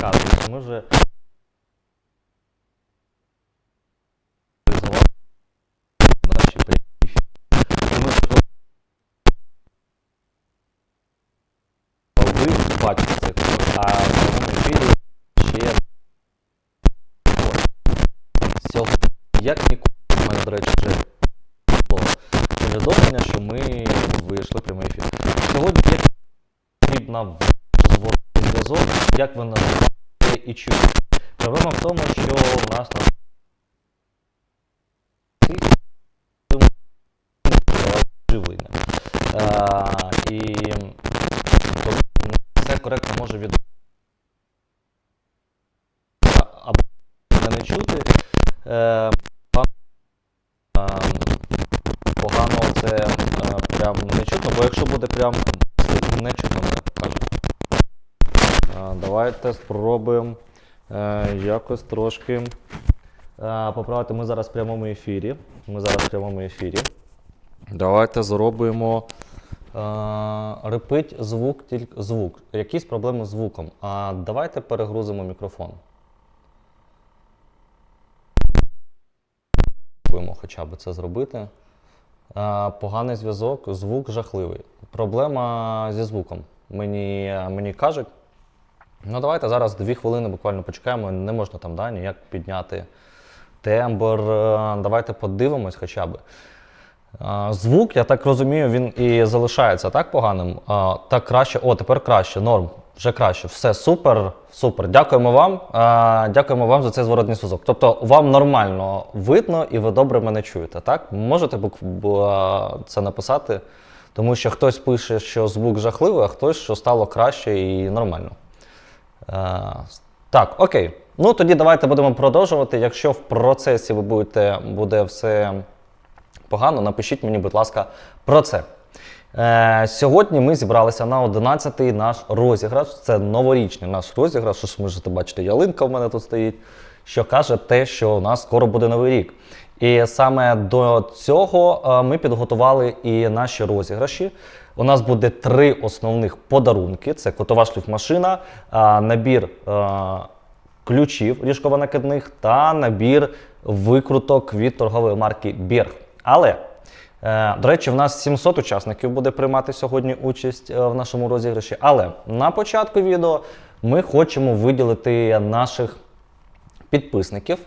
підказую, що ми вже наші ви бачите це, а в цьому ефірі ще сьогодні, як ніколи, у мене, до речі, вже повідомлення, що ми вийшли прямий ефір. Сьогодні потрібна зв'язок, як ви називаєте і чому. Проблема в тому, що у нас на живлення. І тому все коректно може від або мене не чути. Е, погано- е, погано це е, прям не чутно, бо якщо буде прям не чутно, мене кажу. Е, Давайте спробуємо е, якось трошки е, поправити. Ми зараз в прямому ефірі. Ми зараз в прямому ефірі. Давайте зробимо. Е, репить звук, тільки звук. Якісь проблеми з звуком. А давайте перегрузимо мікрофон. Спробуємо хоча б це зробити. Е, поганий зв'язок, звук жахливий. Проблема зі звуком. Мені, мені кажуть. Ну, давайте зараз дві хвилини буквально почекаємо. Не можна там да, ніяк підняти тембр. Е, Давайте подивимось хоча б. Звук, я так розумію, він і залишається так поганим. Так краще. О, тепер краще, норм. Вже краще. Все супер, супер. Дякуємо вам. Дякуємо вам за цей зворотний зв'язок. Тобто вам нормально видно і ви добре мене чуєте, так? Можете це написати, тому що хтось пише, що звук жахливий, а хтось, що стало краще і нормально. Е, Так, окей. Ну тоді давайте будемо продовжувати. Якщо в процесі ви будете буде все погано, напишіть мені, будь ласка, про це. Е, сьогодні ми зібралися на 11-й наш розіграш. Це новорічний наш розіграш. Ось ви можете бачити, ялинка в мене тут стоїть, що каже те, що у нас скоро буде новий рік. І саме до цього е, ми підготували і наші розіграші. У нас буде три основних подарунки: це котова шліфмашина, е, набір е, ключів ліжково-накидних та набір викруток від торгової марки Бірг. Але, е, до речі, в нас 700 учасників буде приймати сьогодні участь в нашому розіграші. Але на початку відео ми хочемо виділити наших підписників.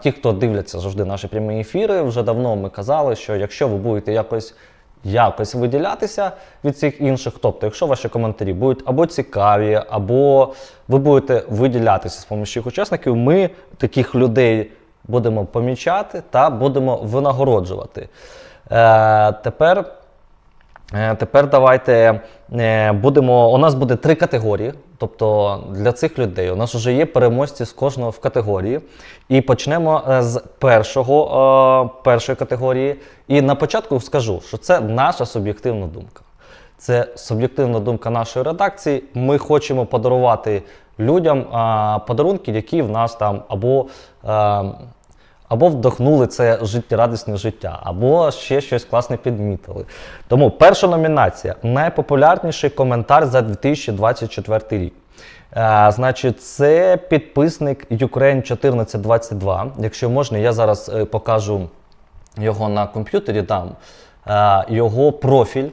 Ті, хто дивляться завжди наші прямі ефіри, вже давно ми казали, що якщо ви будете якось якось виділятися від цих інших, тобто, якщо ваші коментарі будуть або цікаві, або ви будете виділятися з поміж учасників, ми таких людей будемо помічати та будемо винагороджувати. Е, тепер Е, Тепер давайте е, будемо. У нас буде три категорії. Тобто для цих людей у нас вже є переможці з кожного в категорії. І почнемо е, з першого, е, першої категорії. І на початку скажу, що це наша суб'єктивна думка. Це суб'єктивна думка нашої редакції. Ми хочемо подарувати людям е, подарунки, які в нас там або. Або вдохнули це життєрадісне життя, або ще щось класне підмітили. Тому перша номінація найпопулярніший коментар за 2024 рік. Е, значить, це підписник Ukraine 1422. Якщо можна, я зараз е, покажу його на комп'ютері, дам е, його профіль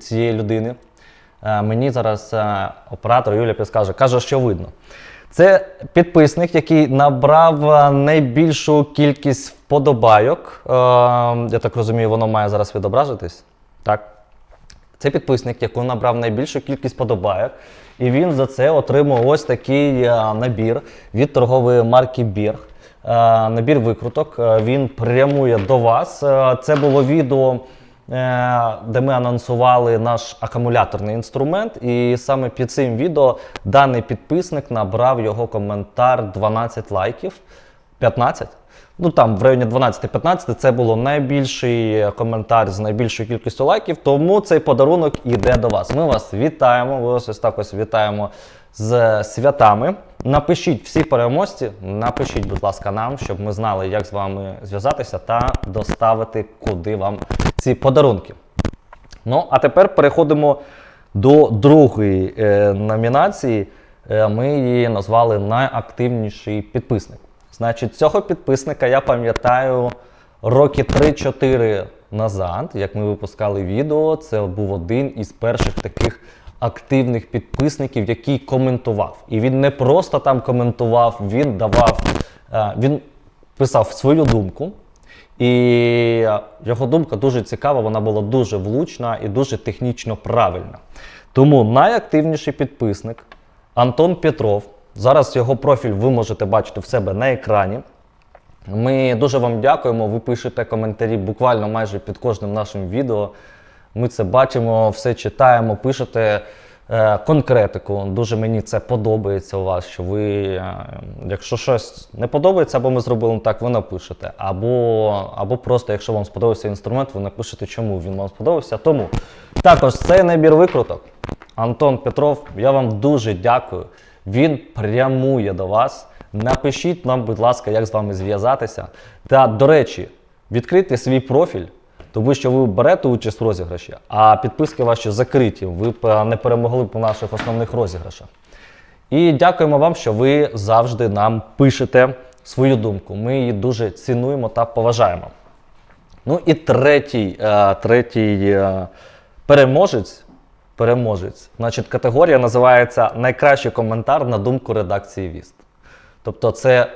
цієї людини. Е, мені зараз е, оператор Юля підскаже, каже, що видно. Це підписник, який набрав е, найбільшу кількість вподобайок. Е, Я так розумію, воно має зараз відображитись. Так. Це підписник, який набрав найбільшу кількість подобайок, і він за це отримав ось такий е, набір від торгової марки Бірг. Е, Набір викруток. Е, Він прямує до вас. Е, Це було відео, де ми анонсували наш акумуляторний інструмент. І саме під цим відео даний підписник набрав його коментар 12 лайків. 15. Ну там в районі 12-15 це було найбільший коментар з найбільшою кількістю лайків, тому цей подарунок іде до вас. Ми вас вітаємо. Ви ось так ось вітаємо з святами. Напишіть всі переможці, напишіть, будь ласка, нам, щоб ми знали, як з вами зв'язатися та доставити куди вам ці подарунки. Ну, а тепер переходимо до другої е, номінації. е, ми її назвали найактивніший підписник. Значить, цього підписника я пам'ятаю роки 3-4 назад, як ми випускали відео. Це був один із перших таких активних підписників, який коментував. І він не просто там коментував, він давав, е, він писав свою думку. І його думка дуже цікава, вона була дуже влучна і дуже технічно правильна. Тому найактивніший підписник Антон Петров. Зараз його профіль ви можете бачити в себе на екрані. Ми дуже вам дякуємо. Ви пишете коментарі буквально майже під кожним нашим відео. Ми це бачимо, все читаємо, пишете е, конкретику. Дуже мені це подобається у вас, що ви, е, якщо щось не подобається, або ми зробили так, ви напишете. Або, або просто, якщо вам сподобався інструмент, ви напишете, чому він вам сподобався. Тому також цей набір викруток. Антон Петров, я вам дуже дякую. Він прямує до вас. Напишіть нам, будь ласка, як з вами зв'язатися. Та, до речі, відкрийте свій профіль, тому що ви берете участь в розіграші, а підписки ваші закриті. Ви не перемогли у наших основних розіграшах. І дякуємо вам, що ви завжди нам пишете свою думку. Ми її дуже цінуємо та поважаємо. Ну і третій, е, третій е, переможець. Переможець. Значить, категорія називається Найкращий коментар на думку редакції Віст. Тобто, це е,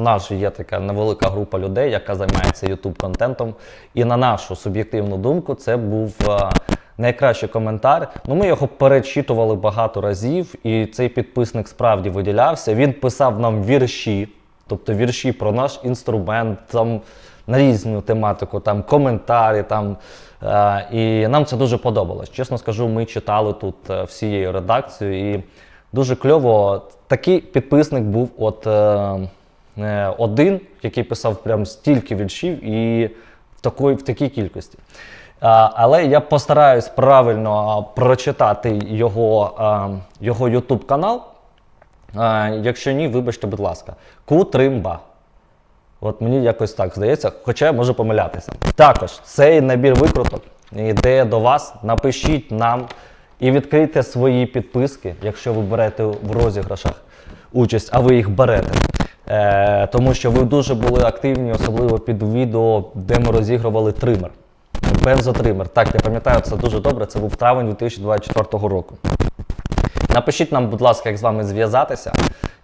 наш є така невелика група людей, яка займається youtube контентом. І на нашу суб'єктивну думку, це був е, найкращий коментар. Ну, ми його перечитували багато разів, і цей підписник справді виділявся. Він писав нам вірші, тобто вірші про наш інструмент, там на різну тематику, там коментарі. Там, і нам це дуже подобалось. Чесно скажу, ми читали тут е, всією редакцією. І дуже кльово. Такий підписник був от е, е, один, який писав прям стільки віршів і в такій, в такій кількості. Але я постараюсь правильно прочитати його, його YouTube канал. Якщо ні, вибачте, будь ласка. Кутримба. От мені якось так здається, хоча я можу помилятися. Також цей набір викруток йде до вас. Напишіть нам і відкрийте свої підписки, якщо ви берете в розіграшах участь, а ви їх берете. Е, тому що ви дуже були активні, особливо під відео, де ми розігрували тример. Бензотример. Так, я пам'ятаю, це дуже добре. Це був травень 2024 року. Напишіть нам, будь ласка, як з вами зв'язатися,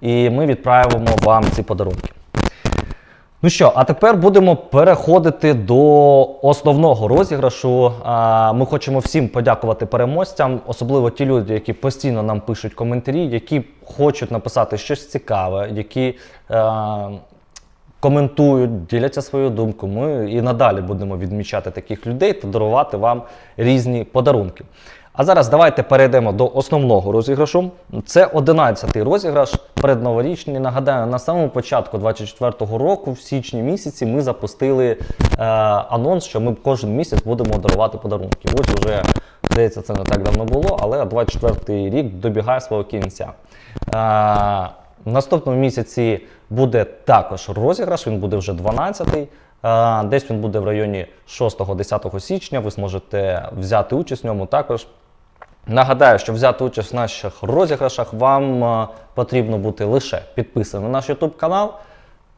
і ми відправимо вам ці подарунки. Ну що, а тепер будемо переходити до основного розіграшу. Ми хочемо всім подякувати переможцям, особливо ті люди, які постійно нам пишуть коментарі, які хочуть написати щось цікаве, які е, коментують, діляться свою думку. Ми і надалі будемо відмічати таких людей та дарувати вам різні подарунки. А зараз давайте перейдемо до основного розіграшу. Це 11-й розіграш передноворічний. Нагадаю, на самому початку 24-го року, в січні місяці, ми запустили е, анонс, що ми кожен місяць будемо дарувати подарунки. Ось вже здається, це не так давно було, але 24-й рік добігає свого кінця. Е, в наступному місяці буде також розіграш, він буде вже 12-й. Е, Десь він буде в районі 6-10 січня. Ви зможете взяти участь в ньому також. Нагадаю, що взяти участь в наших розіграшах вам е, потрібно бути лише підписаним на наш YouTube канал,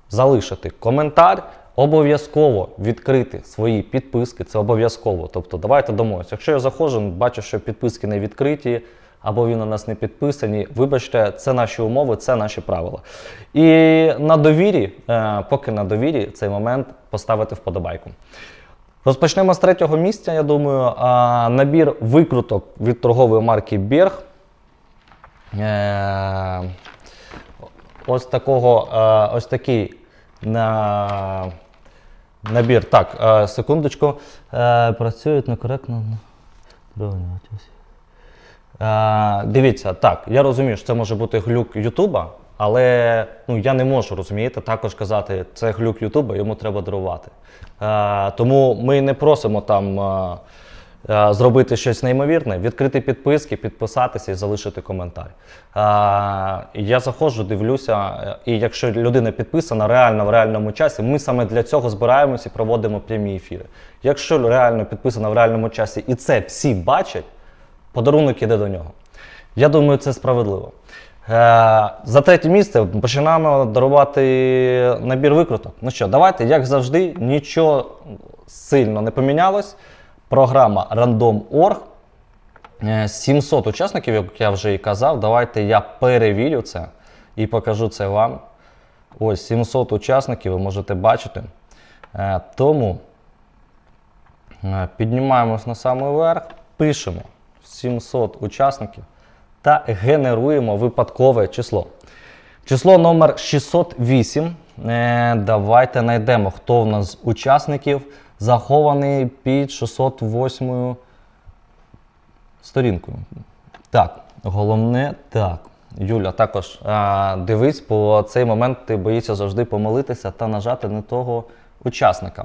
залишити коментар, обов'язково відкрити свої підписки. Це обов'язково. Тобто, давайте домовимося. Якщо я заходжу, бачу, що підписки не відкриті. Або ви на нас не підписані. Вибачте, це наші умови, це наші правила. І на довірі, е, поки на довірі, цей момент поставити вподобайку. Розпочнемо з третього місця, я думаю. А, Набір викруток від торгової марки Берг. Е, ось такого, е, ось такий на, набір. Так, е, секундочку. Е, Працюють некоректно. Е, дивіться, так, я розумію, що це може бути глюк Ютуба, але ну, я не можу розумієте, також казати, це глюк Ютуба, йому треба дарувати. Е, тому ми не просимо там е, е, зробити щось неймовірне, відкрити підписки, підписатися і залишити коментар. Е, я заходжу, дивлюся, е, і якщо людина підписана реально в реальному часі, ми саме для цього збираємося і проводимо прямі ефіри. Якщо реально підписана в реальному часі і це всі бачать, подарунок іде до нього. Я думаю, це справедливо. За третє місце починаємо дарувати набір викруток. Ну що, давайте, як завжди, нічого сильно не помінялось. Програма Random.org. Е, 700 учасників, як я вже і казав. Давайте я перевірю це і покажу це вам. Ось 700 учасників, ви можете бачити. Е, Тому е, піднімаємось на самий верх, пишемо 700 учасників та генеруємо випадкове число. Число номер 608. Е, Давайте знайдемо, хто в нас з учасників захований під 608 сторінкою. Так, головне так. Юля, також а, дивись, бо цей момент ти боїшся завжди помилитися та нажати не того учасника.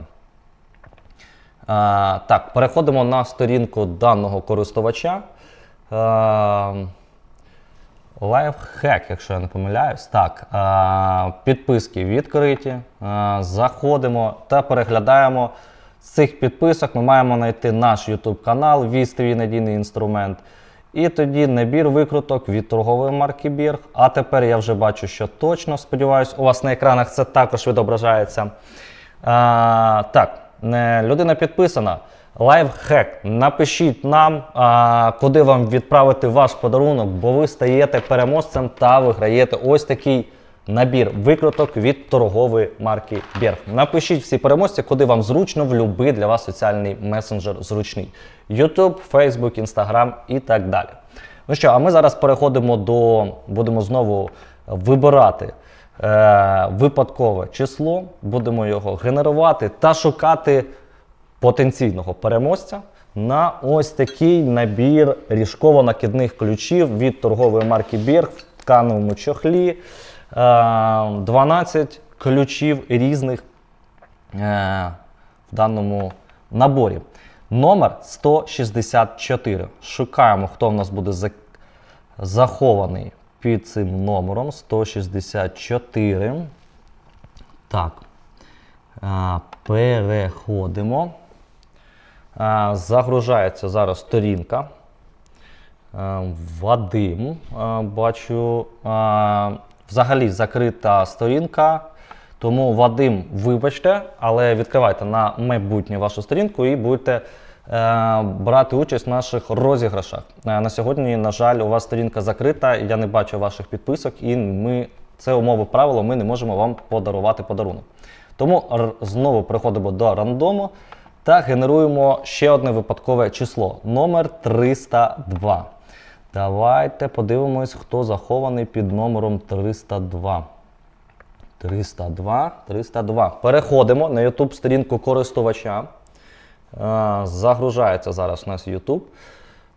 А, так, переходимо на сторінку даного користувача. А, Лайфхек, якщо я не помиляюсь. Так, підписки відкриті. Заходимо та переглядаємо. З цих підписок ми маємо знайти наш YouTube канал Віз ТВ надійний інструмент. І тоді набір викруток від торгової марки Бірг. А тепер я вже бачу, що точно. Сподіваюсь, у вас на екранах це також відображається. А, так, е, людина підписана. Лайфхек. Напишіть нам, а, куди вам відправити ваш подарунок, бо ви стаєте переможцем та виграєте ось такий набір викруток від торгової марки Берг. Напишіть всі переможці, куди вам зручно, в будь-який для вас соціальний месенджер зручний. YouTube, Facebook, Instagram і так далі. Ну що, а ми зараз переходимо до, будемо знову вибирати е, випадкове число, будемо його генерувати та шукати потенційного переможця на ось такий набір ріжково-накидних ключів від торгової марки Берг в тканевому чохлі. Е, 12 ключів різних е, в даному наборі. Номер 164. Шукаємо, хто в нас буде захований під цим номером 164. Так. Переходимо. Загружається зараз сторінка. Вадим. Бачу. Взагалі закрита сторінка. Тому Вадим, вибачте, але відкривайте на майбутнє вашу сторінку і будете е, брати участь в наших розіграшах. Е, на сьогодні, на жаль, у вас сторінка закрита, я не бачу ваших підписок, і ми це умови правила, ми не можемо вам подарувати подарунок. Тому знову приходимо до рандому та генеруємо ще одне випадкове число номер 302. Давайте подивимось, хто захований під номером 302. 302, 302. Переходимо на YouTube сторінку користувача. Е, Загружається зараз у нас YouTube.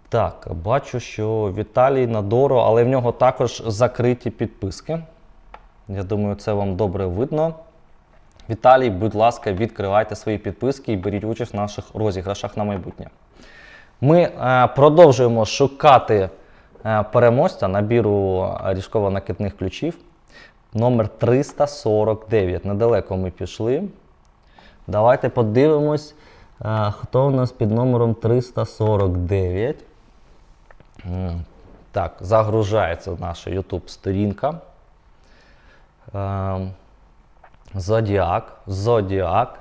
Так, бачу, що Віталій Надоро, але в нього також закриті підписки. Я думаю, це вам добре видно. Віталій, будь ласка, відкривайте свої підписки і беріть участь в наших розіграшах на майбутнє. Ми е, продовжуємо шукати е, переможця набіру ріжково-накидних ключів. Номер 349. Недалеко ми пішли. Давайте подивимось, е, хто у нас під номером 349. Так, загружається наша YouTube сторінка. Ем, Зодіак, Зодіак.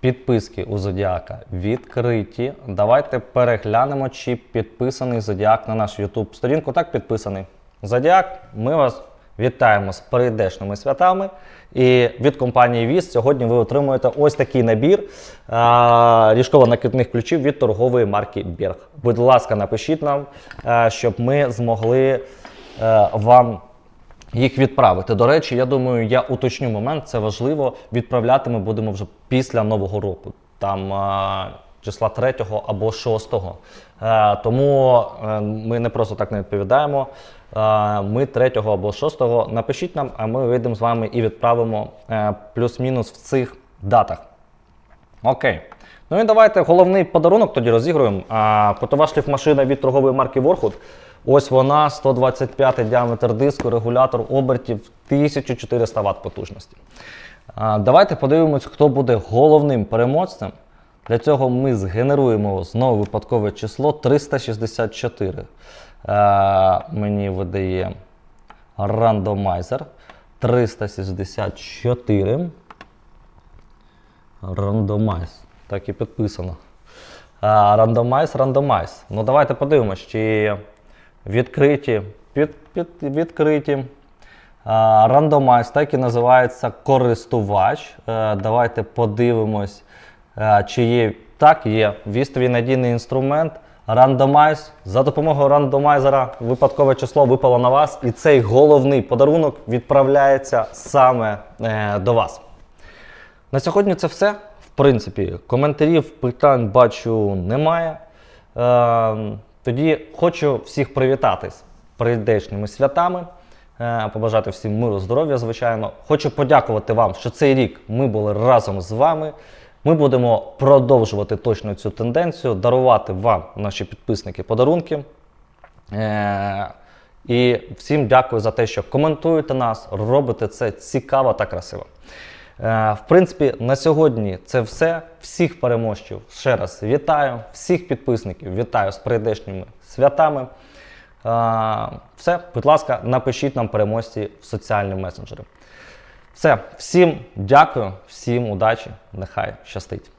Підписки у Зодіака відкриті. Давайте переглянемо, чи підписаний Зодіак на нашу YouTube сторінку. Так, підписаний. Зодіак, ми вас вітаємо з прийдешними святами. І від компанії Віз сьогодні ви отримуєте ось такий набір а, ріжково-накидних ключів від торгової марки Берг. Будь ласка, напишіть нам, а, щоб ми змогли е, вам їх відправити. До речі, я думаю, я уточню момент, це важливо. Відправляти ми будемо вже після Нового року, там а, числа 3 або 6. Е, тому е, ми не просто так не відповідаємо. Е, ми 3 або 6 напишіть нам, а ми вийдемо з вами і відправимо е, плюс-мінус в цих датах. Окей. Ну і давайте головний подарунок тоді розігруємо. А, Котова шліфмашина від торгової марки Ворхут. Ось вона, 125 діаметр диску, регулятор обертів 1400 Вт потужності. Давайте подивимось, хто буде головним переможцем. Для цього ми згенеруємо знову випадкове число 364. Е, мені видає рандомайзер 364. Рандомайз. Так і підписано. Рандомайз, рандомайз. Ну давайте подивимось, чи відкриті, під, під, відкриті. Рандомайз, так і називається користувач. Е, Давайте подивимось, е, чи є. Так, є. Вістовий надійний інструмент. Рандомайз. За допомогою рандомайзера випадкове число випало на вас, і цей головний подарунок відправляється саме е, до вас. На сьогодні це все. В принципі, коментарів, питань бачу немає. Тоді хочу всіх привітати з прийдешніми святами, е, побажати всім миру, здоров'я, звичайно. Хочу подякувати вам, що цей рік ми були разом з вами. Ми будемо продовжувати точно цю тенденцію, дарувати вам, наші підписники, подарунки. Е, і всім дякую за те, що коментуєте нас, робите це цікаво та красиво. Е, В принципі, на сьогодні це все. Всіх переможців ще раз вітаю, всіх підписників вітаю з прийдешніми святами. Е, Все, будь ласка, напишіть нам переможці в соціальні месенджери. Все, всім дякую, всім удачі, нехай щастить.